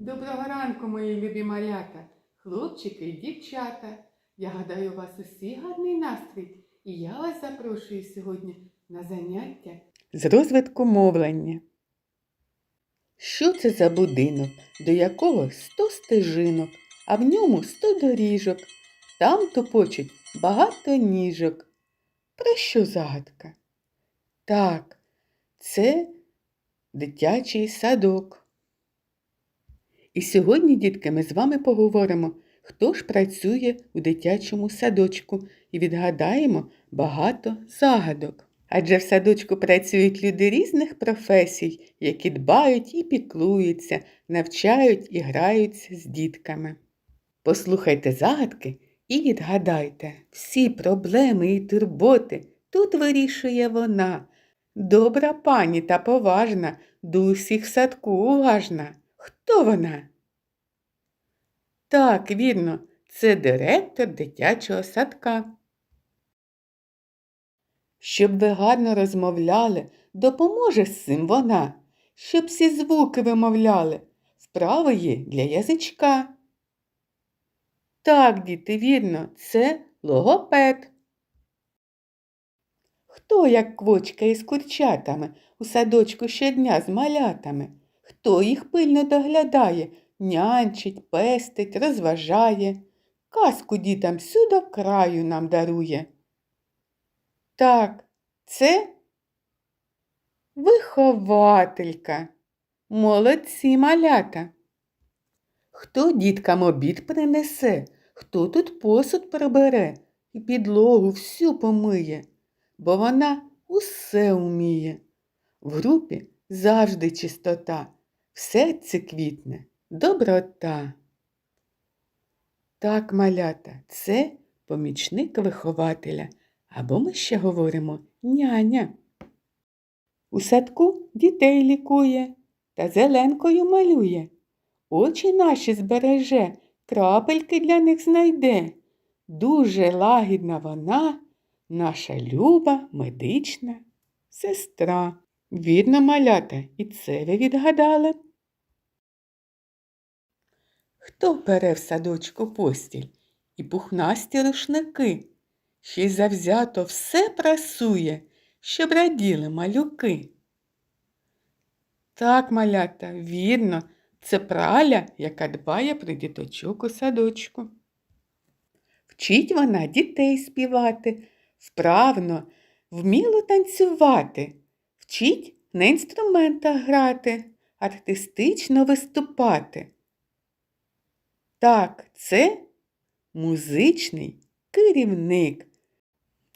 Доброго ранку, мої любі малята, хлопчики і дівчата. Я гадаю, у вас усі гарний настрій, і я вас запрошую сьогодні на заняття з розвитку мовлення. Що це за будинок, до якого сто стежинок, а в ньому сто доріжок, там топочуть багато ніжок. Про що загадка? Так, це дитячий садок. І сьогодні, дітки, ми з вами поговоримо, хто ж працює у дитячому садочку і відгадаємо багато загадок. Адже в садочку працюють люди різних професій, які дбають і піклуються, навчають і граються з дітками. Послухайте загадки і відгадайте всі проблеми і турботи тут вирішує вона. Добра пані та поважна, до усіх садку уважна. Хто вона? Так, вірно, це директор дитячого садка. Щоб ви гарно розмовляли, допоможе з цим вона, щоб всі звуки вимовляли, вправи є для язичка. Так, діти, вірно, це логопед. Хто, як квочка із курчатами, у садочку щодня з малятами? Хто їх пильно доглядає, нянчить, пестить, розважає, казку дітям сюди краю нам дарує? Так, це вихователька. Молодці малята. Хто діткам обід принесе, хто тут посуд прибере і підлогу всю помиє, бо вона усе вміє. В групі завжди чистота, в серці квітне доброта. Так, малята, це помічник вихователя, або ми ще говоримо няня. У садку дітей лікує та зеленкою малює. Очі наші збереже, крапельки для них знайде. Дуже лагідна вона, наша люба медична сестра. Вірно, малята, і це ви відгадали. Хто бере в садочку постіль і пухнасті рушники, ще й завзято все прасує, щоб раділи малюки? Так, малята, вірно, це праля, яка дбає про діточок у садочку. Вчить вона дітей співати, вправно, вміло танцювати, вчить на інструментах грати, артистично виступати. Так, це музичний керівник.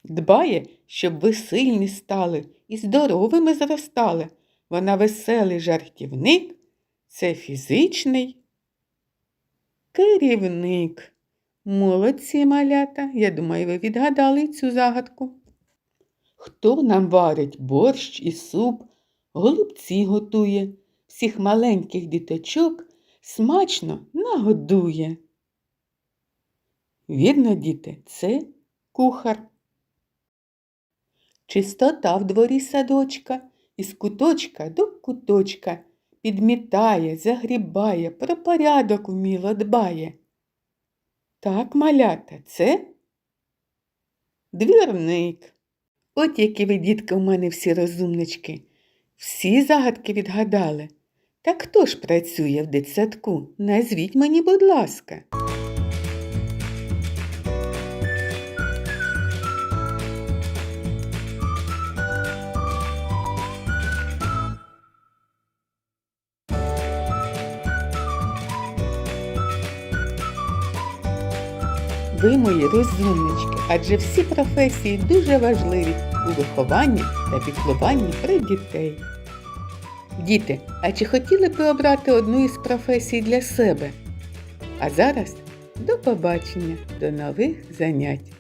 Дбає, щоб ви сильні стали і здоровими зростали. Вона веселий жартівник, це фізичний керівник. Молодці малята, я думаю, ви відгадали цю загадку. Хто нам варить борщ і суп, голубці готує, всіх маленьких діточок смачно нагодує. Вірно, діти, це кухар. Чистота в дворі садочка, із куточка до куточка підмітає, загрібає, про порядок вміло дбає. Так, малята, це двірник. От які ви, дітки, у мене всі розумнички. Всі загадки відгадали. Та хто ж працює в дитсадку? Назвіть мені, будь ласка. Ви мої розумнички, адже всі професії дуже важливі у вихованні та піклуванні про дітей. Діти, а чи хотіли б ви обрати одну із професій для себе? А зараз до побачення, до нових занять!